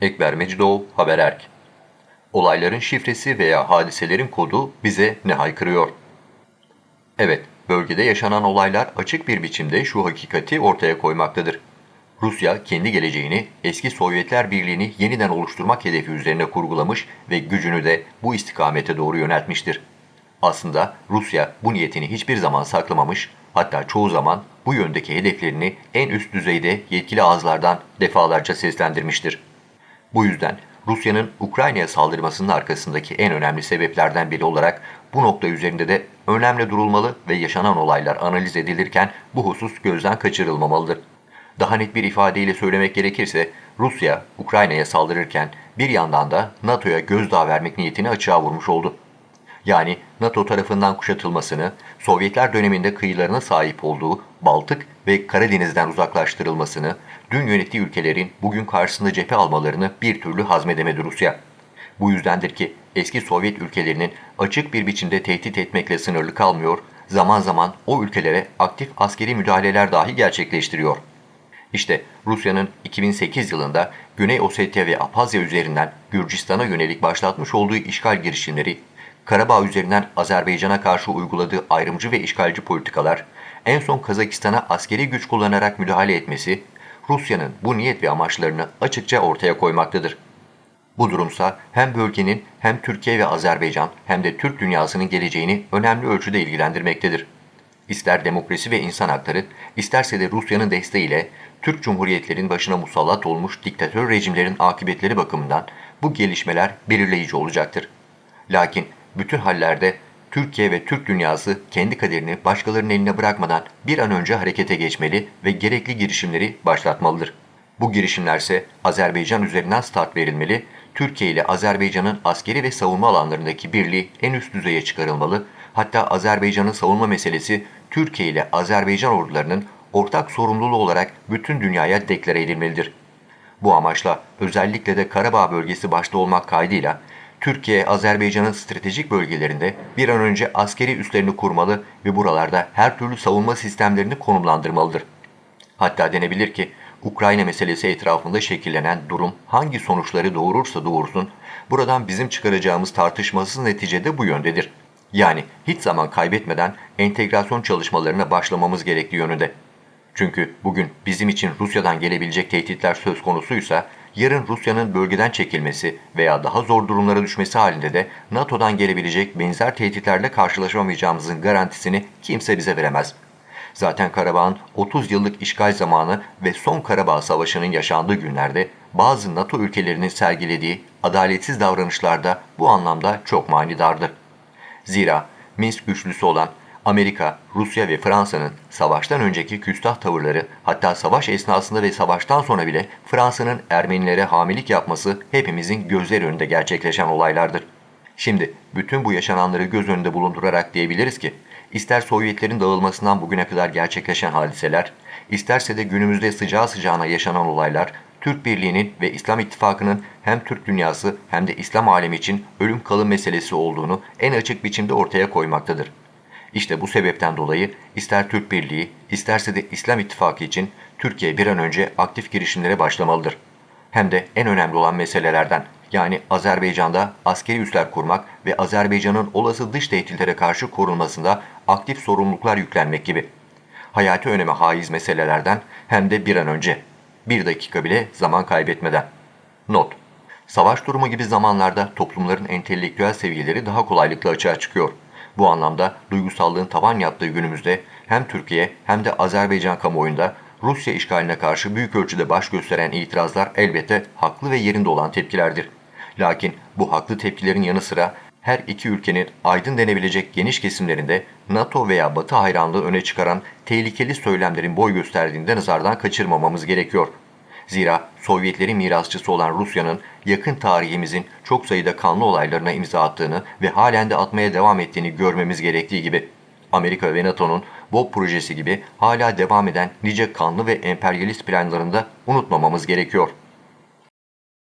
Ekber Mecidov, Habererk. Olayların şifresi veya hadiselerin kodu bize ne haykırıyor? Evet, bölgede yaşanan olaylar açık bir biçimde şu hakikati ortaya koymaktadır. Rusya kendi geleceğini eski Sovyetler Birliği'ni yeniden oluşturmak hedefi üzerine kurgulamış ve gücünü de bu istikamete doğru yöneltmiştir. Aslında Rusya bu niyetini hiçbir zaman saklamamış, hatta çoğu zaman bu yöndeki hedeflerini en üst düzeyde yetkili ağızlardan defalarca seslendirmiştir. Bu yüzden Rusya'nın Ukrayna'ya saldırmasının arkasındaki en önemli sebeplerden biri olarak bu nokta üzerinde de önemli durulmalı ve yaşanan olaylar analiz edilirken bu husus gözden kaçırılmamalıdır. Daha net bir ifadeyle söylemek gerekirse Rusya Ukrayna'ya saldırırken bir yandan da NATO'ya gözdağı vermek niyetini açığa vurmuş oldu. Yani NATO tarafından kuşatılmasını, Sovyetler döneminde kıyılarına sahip olduğu Baltık ve Karadeniz'den uzaklaştırılmasını, dün yönettiği ülkelerin bugün karşısında cephe almalarını bir türlü hazmedemedi Rusya. Bu yüzdendir ki eski Sovyet ülkelerinin açık bir biçimde tehdit etmekle sınırlı kalmıyor, zaman zaman o ülkelere aktif askeri müdahaleler dahi gerçekleştiriyor. İşte Rusya'nın 2008 yılında Güney Ossetya ve Abhazya üzerinden Gürcistan'a yönelik başlatmış olduğu işgal girişimleri, Karabağ üzerinden Azerbaycan'a karşı uyguladığı ayrımcı ve işgalci politikalar, en son Kazakistan'a askeri güç kullanarak müdahale etmesi, Rusya'nın bu niyet ve amaçlarını açıkça ortaya koymaktadır. Bu durumsa hem bölgenin hem Türkiye ve Azerbaycan hem de Türk dünyasının geleceğini önemli ölçüde ilgilendirmektedir. İster demokrasi ve insan hakları, isterse de Rusya'nın desteğiyle Türk Cumhuriyetlerin başına musallat olmuş diktatör rejimlerin akıbetleri bakımından bu gelişmeler belirleyici olacaktır. Lakin bütün hallerde Türkiye ve Türk dünyası kendi kaderini başkalarının eline bırakmadan bir an önce harekete geçmeli ve gerekli girişimleri başlatmalıdır. Bu girişimlerse Azerbaycan üzerinden start verilmeli, Türkiye ile Azerbaycan'ın askeri ve savunma alanlarındaki birliği en üst düzeye çıkarılmalı, hatta Azerbaycan'ın savunma meselesi Türkiye ile Azerbaycan ordularının ortak sorumluluğu olarak bütün dünyaya deklare edilmelidir. Bu amaçla özellikle de Karabağ bölgesi başta olmak kaydıyla Türkiye, Azerbaycan'ın stratejik bölgelerinde bir an önce askeri üslerini kurmalı ve buralarda her türlü savunma sistemlerini konumlandırmalıdır. Hatta denebilir ki Ukrayna meselesi etrafında şekillenen durum hangi sonuçları doğurursa doğursun, buradan bizim çıkaracağımız tartışmasız neticede bu yöndedir. Yani hiç zaman kaybetmeden entegrasyon çalışmalarına başlamamız gerektiği yönünde. Çünkü bugün bizim için Rusya'dan gelebilecek tehditler söz konusuysa, yarın Rusya'nın bölgeden çekilmesi veya daha zor durumlara düşmesi halinde de NATO'dan gelebilecek benzer tehditlerle karşılaşamayacağımızın garantisini kimse bize veremez. Zaten Karabağ'ın 30 yıllık işgal zamanı ve son Karabağ Savaşı'nın yaşandığı günlerde bazı NATO ülkelerinin sergilediği adaletsiz davranışlar da bu anlamda çok manidardır. Zira Minsk güçlüsü olan Amerika, Rusya ve Fransa'nın savaştan önceki küstah tavırları, hatta savaş esnasında ve savaştan sonra bile Fransa'nın Ermenilere hamilik yapması hepimizin gözler önünde gerçekleşen olaylardır. Şimdi bütün bu yaşananları göz önünde bulundurarak diyebiliriz ki, ister Sovyetlerin dağılmasından bugüne kadar gerçekleşen hadiseler, isterse de günümüzde sıcağı sıcağına yaşanan olaylar, Türk Birliği'nin ve İslam İttifakı'nın hem Türk dünyası hem de İslam alemi için ölüm kalım meselesi olduğunu en açık biçimde ortaya koymaktadır. İşte bu sebepten dolayı ister Türk Birliği, isterse de İslam İttifakı için Türkiye bir an önce aktif girişimlere başlamalıdır. Hem de en önemli olan meselelerden yani Azerbaycan'da askeri üsler kurmak ve Azerbaycan'ın olası dış tehditlere karşı korunmasında aktif sorumluluklar yüklenmek gibi. Hayati öneme haiz meselelerden hem de bir an önce. Bir dakika bile zaman kaybetmeden. Not. Savaş durumu gibi zamanlarda toplumların entelektüel seviyeleri daha kolaylıkla açığa çıkıyor. Bu anlamda duygusallığın tavan yaptığı günümüzde hem Türkiye hem de Azerbaycan kamuoyunda Rusya işgaline karşı büyük ölçüde baş gösteren itirazlar elbette haklı ve yerinde olan tepkilerdir. Lakin bu haklı tepkilerin yanı sıra her iki ülkenin aydın denebilecek geniş kesimlerinde NATO veya Batı hayranlığı öne çıkaran tehlikeli söylemlerin boy gösterdiğinde nazardan kaçırmamamız gerekiyor. Zira Sovyetlerin mirasçısı olan Rusya'nın yakın tarihimizin çok sayıda kanlı olaylarına imza attığını ve halen de atmaya devam ettiğini görmemiz gerektiği gibi Amerika ve NATO'nun BOB projesi gibi hala devam eden nice kanlı ve emperyalist planlarında unutmamamız gerekiyor.